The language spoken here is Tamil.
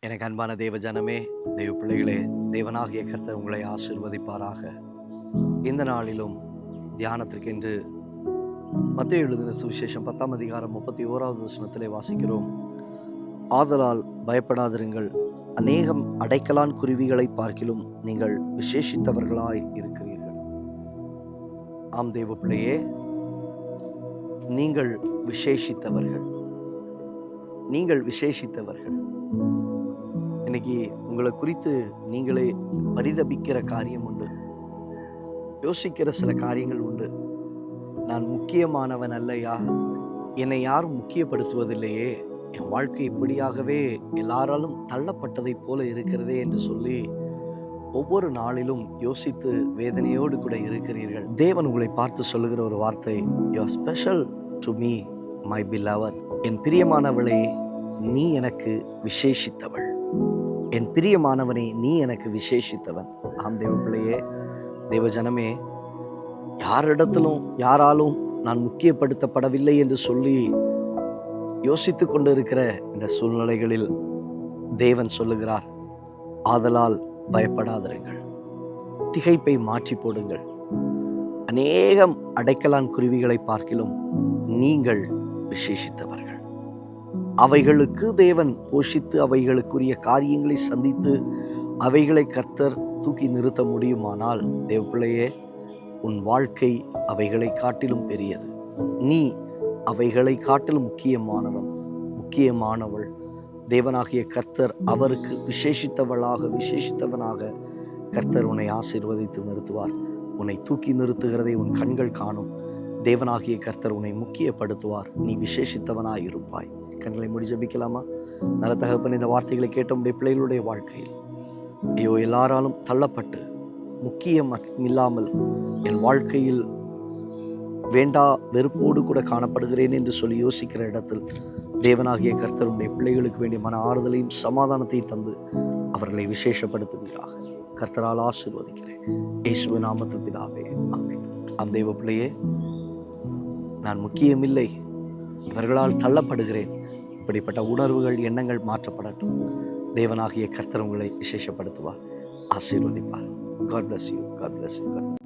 எனக்கு அன்பான தேவ ஜனமே தெய்வ பிள்ளைகளே தேவனாகிய கர்த்தர் உங்களை ஆசிர்வதிப்பாராக. இந்த நாளிலும் தியானத்திற்கென்று மத்திய எழுதின சுவிசேஷம் பத்தாம் அதிகாரம் முப்பத்தி ஓராவது வசனத்திலே வாசிக்கிறோம். ஆதலால் பயப்படாதிருங்கள். அநேகம் அடைக்கலான் குருவிகளை பார்க்கிலும் நீங்கள் விசேஷித்தவர்களாய் இருக்கிறீர்கள். ஆம் தேவ பிள்ளையே நீங்கள் விசேஷித்தவர்கள். நீங்கள் விசேஷித்தவர்கள். இன்னைக்கு உங்களை குறித்து நீங்களே பரிதபிக்கிற காரியம் உண்டு. யோசிக்கிற சில காரியங்கள் உண்டு. நான் முக்கியமானவன் அல்லையா? என்னை யாரும் முக்கியப்படுத்துவதில்லையே. என் வாழ்க்கை இப்படியாகவே எல்லாராலும் தள்ளப்பட்டதைப் போல இருக்கிறதே என்று சொல்லி ஒவ்வொரு நாளிலும் யோசித்து வேதனையோடு கூட இருக்கிறீர்கள். தேவன் உங்களை பார்த்து சொல்லுகிற ஒரு வார்த்தை you special to me my beloved என் பிரியமானவளே நீ எனக்கு விசேஷித்தவள். என் பிரியமானவனே நீ எனக்கு விசேஷித்தவன். ஆம் தெய்வ பிள்ளையே தெய்வ ஜனமே யாரிடத்திலும் யாராலும் நான் முக்கியப்படுத்தப்படவில்லை என்று சொல்லி யோசித்து கொண்டு இருக்கிற இந்த சூழ்நிலைகளில் தேவன் சொல்லுகிறார் ஆதலால் பயப்படாதிருங்கள். திகைப்பை மாற்றி போடுங்கள். அநேகம் அடைக்கலான் குருவிகளை பார்க்கிலும் நீங்கள் விசேஷித்தவர்கள். அவைகளுக்கு தேவன் போஷித்து அவைகளுக்குரிய காரியங்களை சந்தித்து அவைகளை கர்த்தர் தூக்கி நிறுத்த முடியுமானால் தேவப்பிள்ளையே உன் வாழ்க்கை அவைகளை காட்டிலும் பெரியது. நீ அவைகளை காட்டிலும் முக்கியமானவன் முக்கியமானவள். தேவனாகிய கர்த்தர் அவருக்கு விசேஷித்தவளாக விசேஷித்தவனாக கர்த்தர் உன்னை ஆசீர்வதித்து நிறுத்துவார். உன்னை தூக்கி நிறுத்துகிறதை உன் கண்கள் காணும். தேவனாகிய கர்த்தர் உன்னை முக்கியப்படுத்துவார். நீ விசேஷித்தவனாய் இருப்பாய் கண்களை முடி ஜபிக்கலாமா? நல்ல தகப்பன் இந்த வார்த்தைகளை கேட்ட பிள்ளைகளுடைய வாழ்க்கையில். ஐயோ எல்லாராலும் தள்ளப்பட்டு முக்கியம் இல்லாமல் என் வாழ்க்கையில் வேண்டா வெறுப்போடு கூட காணப்படுகிறேன் என்று சொல்லி யோசிக்கிற இடத்தில் தேவனாகிய கர்த்தருடைய பிள்ளைகளுக்கு வேண்டிய மன ஆறுதலையும் சமாதானத்தையும் தந்து அவர்களை விசேஷப்படுத்துகிறார் கர்த்தரால் ஆசீர்வதிக்கிறேன். இயேசுவின் நாமத்தில் பிதாவே அம் ஆம் பிள்ளையே நான் முக்கியமில்லை. இவர்களால் தள்ளப்படுகிறேன். இப்படிப்பட்ட உணர்வுகள் எண்ணங்கள் மாற்றப்படட்டும். தேவனாகிய கர்த்தர் விசேஷப்படுத்துவார். ஆசீர்வதிப்பார். God bless you God bless you God